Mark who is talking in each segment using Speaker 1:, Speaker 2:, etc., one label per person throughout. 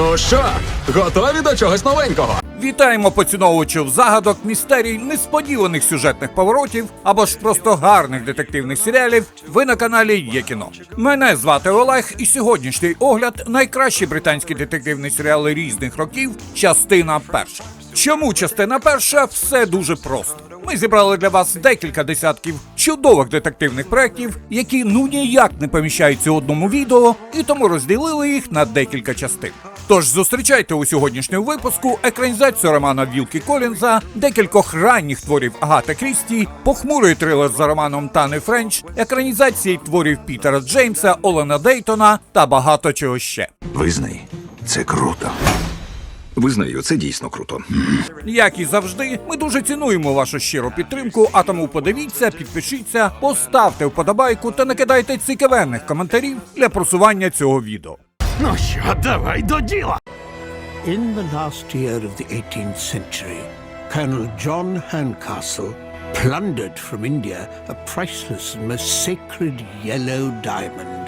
Speaker 1: Ну що, готові до чогось новенького?
Speaker 2: Вітаємо поціновувачів загадок, містерій, несподіваних сюжетних поворотів або ж просто гарних детективних серіалів. Ви на каналі Є кіно. Мене звати Олег, і сьогоднішній огляд найкращі британські детективні серіали різних років. Частина перша. Чому частина перша? Все дуже просто. Ми зібрали для вас декілька десятків чудових детективних проєктів, які ну ніяк не поміщаються у одному відео, і тому розділили їх на декілька частин. Тож зустрічайте у сьогоднішньому випуску екранізацію романа Вілкі Колінза, декількох ранніх творів Агати Крісті, похмурий трилер за романом Тани Френч, екранізації творів Пітера Джеймса, Олена Дейтона та багато чого ще.
Speaker 3: Визнай, це круто. Визнаю, це дійсно круто.
Speaker 2: Як і завжди, ми дуже цінуємо вашу щиру підтримку, а тому подивіться, підпишіться, поставте вподобайку та накидайте цікавенних коментарів для просування цього відео.
Speaker 1: Ну що, давай до діла.
Speaker 4: In the last year of the 18th century, Colonel John Herncastle plundered from India a priceless and most sacred yellow diamond.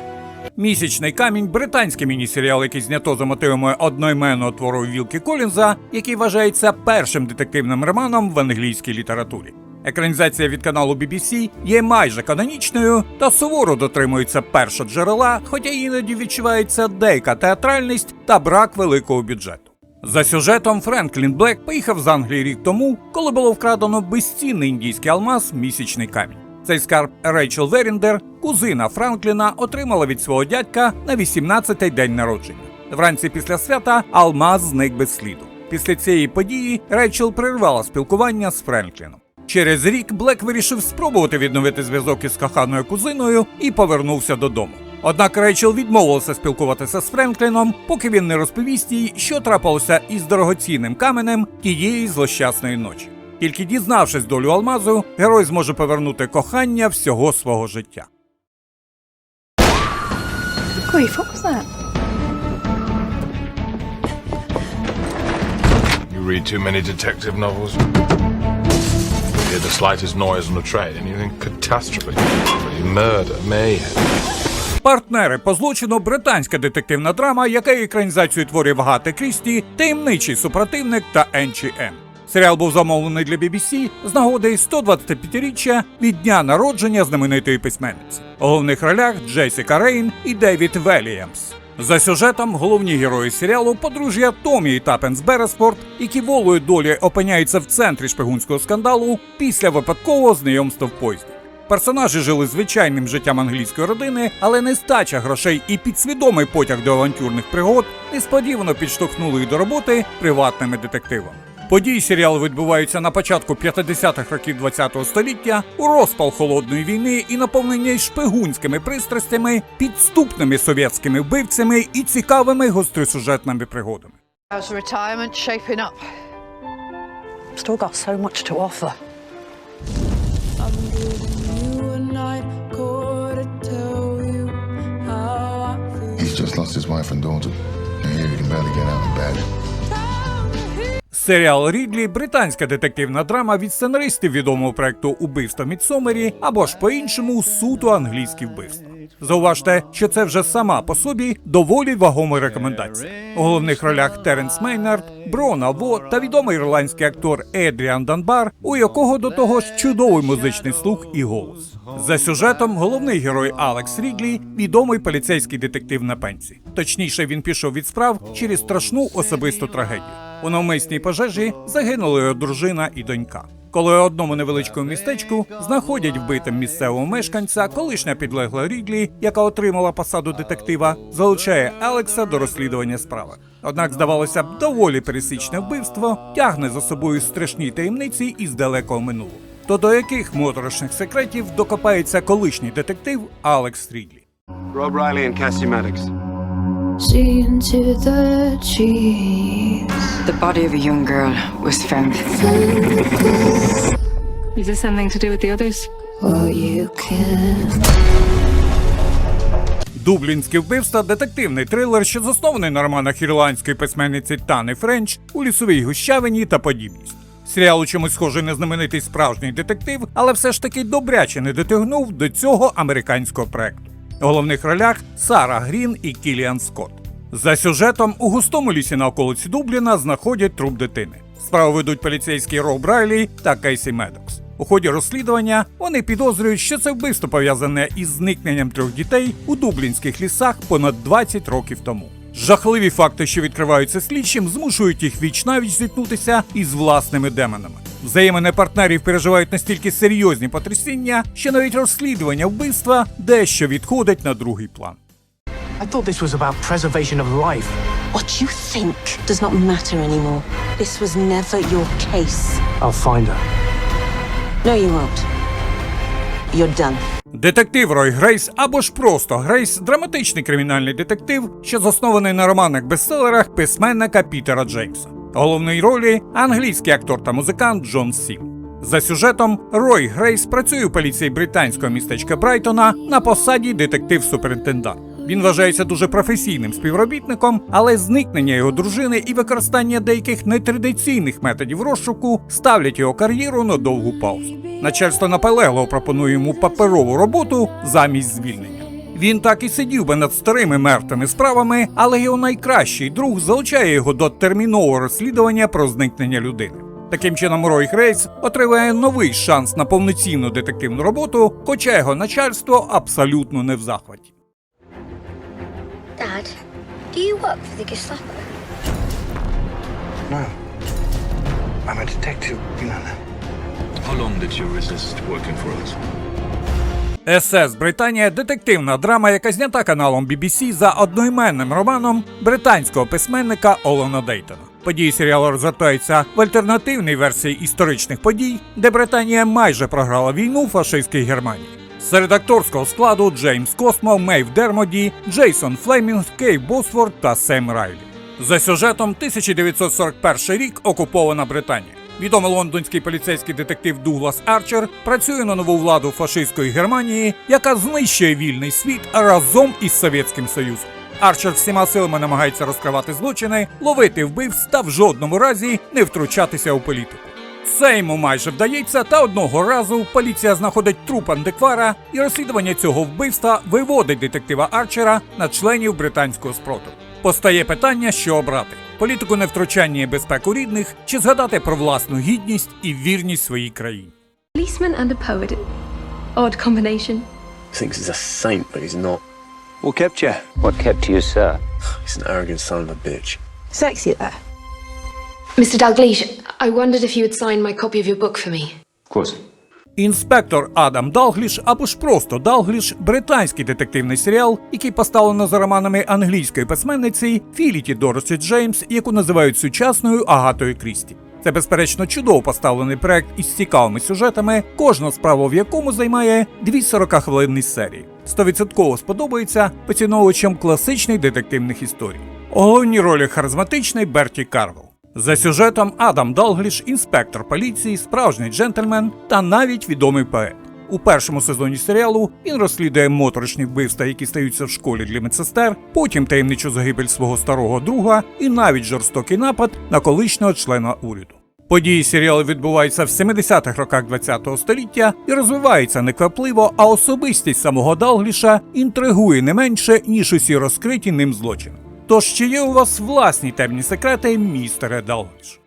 Speaker 2: Місячний камінь британський міні-серіал, який знято за мотивами одноіменного твору Вілкі Колінза, який вважається першим детективним романом в англійській літературі. Екранізація від каналу BBC є майже канонічною та суворо дотримується першого джерела, хоча іноді відчувається деяка театральність та брак великого бюджету. За сюжетом Френклін Блек поїхав з Англії рік тому, коли було вкрадено безцінний індійський алмаз місячний камінь. Цей скарб Рейчел Веріндер, кузина Франкліна, отримала від свого дядька на 18-й день народження. Вранці після свята алмаз зник без сліду. Після цієї події Рейчел прервала спілкування з Френкліном. Через рік Блек вирішив спробувати відновити зв'язок із коханою кузиною і повернувся додому. Однак Рейчел відмовилася спілкуватися з Френкліном, поки він не розповість їй, що трапилося із дорогоцінним каменем тієї злощасної ночі. Тільки дізнавшись долю алмазу, герой зможе повернути кохання всього свого життя.
Speaker 5: Grief, what was that?
Speaker 6: You read too many detective novels. You hear the slightest noise on the train and you think catastrophe, murder, mayhem.
Speaker 2: Партнери по злочину британська детективна драма, яка є екранізацією творів Гати Крісті, таємничий супротивник та Енчі М. Серіал був замовлений для BBC з нагоди 125-річчя від дня народження знаменитої письменниці. У головних ролях Джесіка Рейн і Девід Веліямс. За сюжетом головні герої серіалу подружжя Томі і Тапенс Береспорт, які волою долі опиняються в центрі шпигунського скандалу після випадкового знайомства в поїзді. Персонажі жили звичайним життям англійської родини, але нестача грошей і підсвідомий потяг до авантюрних пригод несподівано підштовхнули їх до роботи приватними детективами. Події серіалу відбуваються на початку 50-х років ХХ століття у розпал холодної війни і наповнені шпигунськими пристрастями, підступними совєтськими вбивцями і цікавими гостросюжетними пригодами.
Speaker 7: How's retirement shaping up?
Speaker 5: Still got so much to offer.
Speaker 8: You and I to tell you how I feel.
Speaker 9: He's just lost his wife and daughter. And here he can barely get out of bed.
Speaker 2: Серіал Рідлі британська детективна драма від сценаристів відомого проекту Убивство Мідсомері або ж по-іншому суто англійські вбивства. Зауважте, що це вже сама по собі доволі вагома рекомендація. У головних ролях Теренс Мейнард, Брона Во та відомий ірландський актор Едріан Данбар, у якого до того ж чудовий музичний слух і голос. За сюжетом головний герой Алекс Рідлі відомий поліцейський детектив на пенсії. Точніше, він пішов від справ через страшну особисту трагедію. У навмисній пожежі загинули його дружина і донька. Коли одному невеличкому містечку знаходять вбитим місцевого мешканця, колишня підлегла Рідлі, яка отримала посаду детектива, залучає Алекса до розслідування справи. Однак, здавалося б, доволі пересічне вбивство тягне за собою страшні таємниці із далекого минулого. То до яких моторошних секретів докопається колишній детектив Алекс Рідлі?
Speaker 10: Rob Riley and Cassie Maddox.
Speaker 8: See into the trees.
Speaker 7: The body of a young girl was found.
Speaker 5: Is this something to do with the others?
Speaker 8: Well, you can.
Speaker 2: Дублінське вбивство детективний трилер, що заснований на романах ірландської письменниці Тани Френч у лісовій гущавині та подібність. Серіал у чомусь схожий на знаменитий справжній детектив, але все ж таки добряче не дотягнув до цього американського проекту. Головних ролях Сара Грін і Кіліан Скотт. За сюжетом у густому лісі на околиці Дубліна знаходять труп дитини. Справу ведуть поліцейські Роб Брайлі та Кейсі Медокс. У ході розслідування вони підозрюють, що це вбивство пов'язане із зникненням трьох дітей у дублінських лісах понад 20 років тому. Жахливі факти, що відкриваються слідчим, змушують їх вічнавіч зіткнутися із власними демонами. Взаємини партнерів переживають настільки серйозні потрясіння, що навіть розслідування вбивства дещо відходить на другий план.
Speaker 11: I thought this was about preservation of life.
Speaker 5: What you think does not matter anymore. This was never your case.
Speaker 11: I'll find her.
Speaker 5: No, you won't. You're done.
Speaker 2: Детектив Рой Грейс або ж просто Грейс драматичний кримінальний детектив, що заснований на романах бестселерах письменника Пітера Джеймса. Головної ролі англійський актор та музикант Джон Сіл. За сюжетом Рой Грейс працює у поліції британського містечка Брайтона на посаді детектив-суперінтендант. Він вважається дуже професійним співробітником, але зникнення його дружини і використання деяких нетрадиційних методів розшуку ставлять його кар'єру на довгу паузу. Начальство наполегливо пропонує йому паперову роботу замість звільнення. Він так і сидів би над старими мертвими справами, але його найкращий друг залучає його до термінового розслідування про зникнення людини. Таким чином, Рой Грейс отримує новий шанс на повноцінну детективну роботу, хоча його начальство абсолютно не в захваті.
Speaker 12: Dad, do you work for the Gestapo?
Speaker 10: No. I'm a detective, you know that.
Speaker 3: How long did you resist working for us?
Speaker 2: СС Британія детективна драма, яка знята каналом BBC за одноіменним романом британського письменника Олена Дейтона. Події серіалу розгортаються в альтернативній версії історичних подій, де Британія майже програла війну фашистській Германії. Серед акторського складу Джеймс Космо, Мейв Дермоді, Джейсон Флемінг, Кей Босфорд та Сем Райлі. За сюжетом 1941 рік окупована Британія. Відомий лондонський поліцейський детектив Дуглас Арчер працює на нову владу фашистської Германії, яка знищує вільний світ разом із Совєтським Союзом. Арчер всіма силами намагається розкривати злочини, ловити вбивств та в жодному разі не втручатися у політику. Це йому майже вдається, та одного разу поліція знаходить труп антиквара, і розслідування цього вбивства виводить детектива Арчера на членів британського спротиву. Постає питання, що обрати: політику невтручання і безпеку рідних, чи згадати про власну гідність і вірність своїй країні.
Speaker 12: Policeman and a poet. Odd combination.
Speaker 10: Thinks he's a saint, but he's not.
Speaker 11: What kept you?
Speaker 10: What kept you, sir? He's an arrogant son of a bitch.
Speaker 5: Sexy there.
Speaker 12: Mr. Dalgleish, I wondered if you would sign my copy of your book for me.
Speaker 10: Of course.
Speaker 2: Інспектор Адам Далгліш або ж просто Далгліш британський детективний серіал, який поставлено за романами англійської письменниці Філіті Дороті Джеймс, яку називають сучасною Агатою Крісті. Це безперечно чудово поставлений проект із цікавими сюжетами, кожна справа в якому займає дві 40-хвилинні серії. Стовідсотково сподобається поціновувачам класичних детективних історій. У головній ролі харизматичний Берті Карвел. За сюжетом Адам Далгліш, інспектор поліції, справжній джентльмен та навіть відомий поет. У першому сезоні серіалу він розслідує моторошні вбивства, які стаються в школі для медсестер, потім таємничу загибель свого старого друга і навіть жорстокий напад на колишнього члена уряду. Події серіалу відбуваються в 70-х роках ХХ століття і розвиваються неквапливо, а особистість самого Далгліша інтригує не менше, ніж усі розкриті ним злочини. Тож чи є у вас власні темні секрети, містере Далгліш?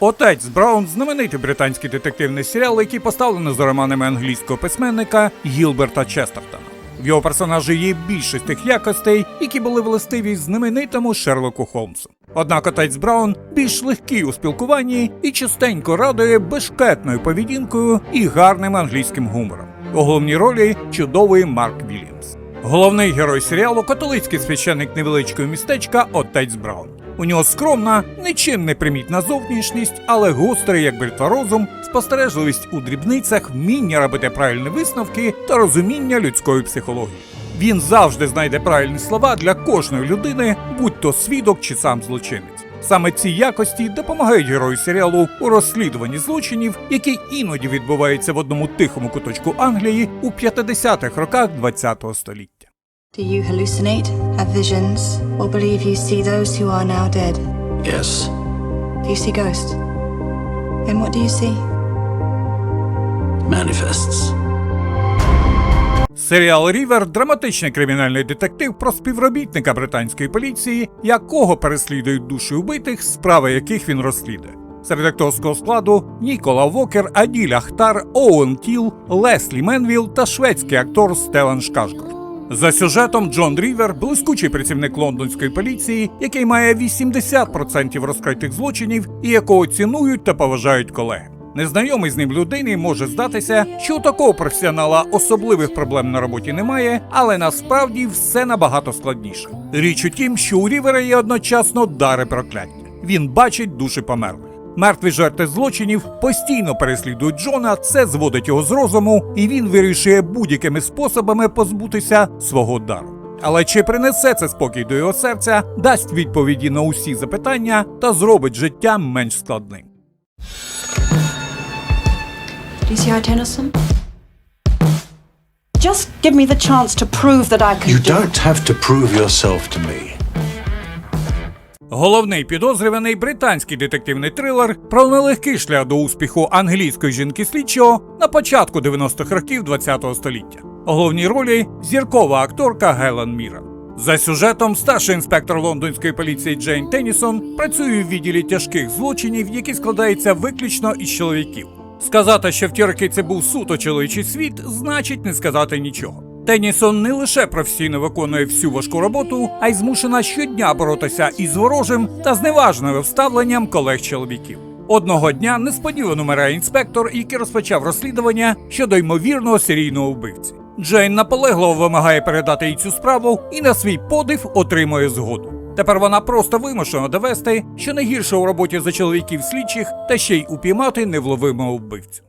Speaker 2: Отець Браун знаменитий британський детективний серіал, який поставлено за романами англійського письменника Гілберта Честертона. В його персонажі є більшість тих якостей, які були властиві знаменитому Шерлоку Холмсу. Однак отець Браун більш легкий у спілкуванні і частенько радує бешкетною поведінкою і гарним англійським гумором. У головній ролі чудовий Марк Вільямс. Головний герой серіалу католицький священник невеличкого містечка Отець Браун. У нього скромна, нічим не примітна зовнішність, але гострий, як бритва розум, спостережливість у дрібницях, вміння робити правильні висновки та розуміння людської психології. Він завжди знайде правильні слова для кожної людини, будь то свідок чи сам злочинець. Саме ці якості допомагають герою серіалу у розслідуванні злочинів, які іноді відбуваються в одному тихому куточку Англії у 50-х роках ХХ століття.
Speaker 13: Do you hallucinate, have visions, or believe you see those who are now dead?
Speaker 10: Yes.
Speaker 13: Do you see ghosts? And what do you see?
Speaker 10: Manifests.
Speaker 2: Серіал Рівер драматичний кримінальний детектив про співробітника британської поліції, якого переслідують душі убитих, справи яких він розслідує. Серед акторського складу Нікола Вокер, Аділь Ахтар, Оуен Тіл, Леслі Менвіл та шведський актор Стелан Шкашгар. За сюжетом Джон Рівер блискучий працівник лондонської поліції, який має 80% розкритих злочинів і якого цінують та поважають колеги. Незнайомий з ним людині може здатися, що у такого професіонала особливих проблем на роботі немає, але насправді все набагато складніше. Річ у тім, що у Рівера є одночасно дари прокляття. Він бачить душі померлих. Мертві жертви злочинів постійно переслідують Джона, це зводить його з розуму, і він вирішує будь-якими способами позбутися свого дару. Але чи принесе це спокій до його серця, дасть відповіді на усі запитання та зробить життя менш складним.
Speaker 13: How Tennyson? Just give me the chance to prove that I can
Speaker 10: You
Speaker 13: do
Speaker 10: don't have to prove yourself to me.
Speaker 2: Головний підозрюваний британський детективний трилер про нелегкий шлях до успіху англійської жінки слідчого на початку 90-х років ХХ століття. У головній ролі зіркова акторка Гелен Міррен. За сюжетом старший інспектор лондонської поліції Джейн Теннісон працює в відділі тяжких злочинів, який складається виключно із чоловіків. Сказати, що в ті це був суто чоловічий світ, значить не сказати нічого. Тенісон не лише професійно виконує всю важку роботу, а й змушена щодня боротися із ворожим та зневажним вставленням колег-чоловіків. Одного дня несподівано вмирає інспектор, який розпочав розслідування щодо ймовірного серійного вбивці. Джейн наполегливо вимагає передати їй цю справу і на свій подив отримує згоду. Тепер вона просто вимушена довести, що не гірше у роботі за чоловіків слідчих та ще й упіймати невловимого вбивцю.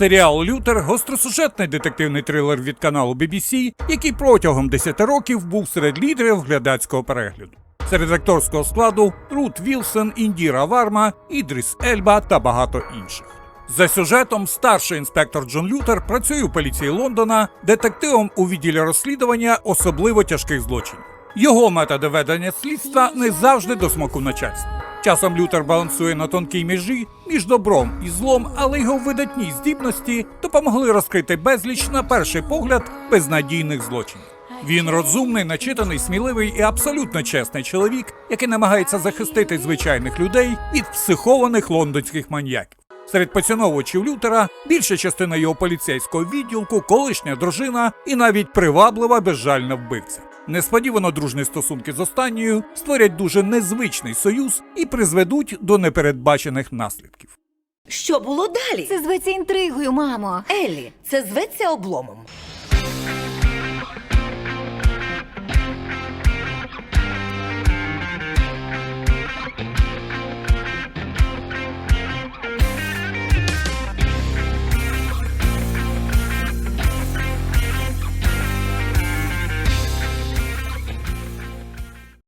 Speaker 2: Серіал Лютер гостросюжетний детективний трилер від каналу BBC, який протягом 10 років був серед лідерів глядацького перегляду. Серед акторського складу Рут Вілсон, Індіра Варма, Ідріс Ельба та багато інших. За сюжетом старший інспектор Джон Лютер працює у поліції Лондона детективом у відділі розслідування особливо тяжких злочинів. Його методи ведення слідства не завжди до смаку начальства. Часом Лютер балансує на тонкій межі між добром і злом, але його видатні здібності допомогли розкрити безліч на перший погляд безнадійних злочинів. Він розумний, начитаний, сміливий і абсолютно чесний чоловік, який намагається захистити звичайних людей від психованих лондонських маньяків. Серед поціновувачів Лютера більша частина його поліцейського відділку, колишня дружина і навіть приваблива безжальна вбивця. Несподівано дружні стосунки з останньою створять дуже незвичний союз і призведуть до непередбачених наслідків.
Speaker 14: Що було далі? Це зветься інтригою, мамо. Еллі, це зветься обломом.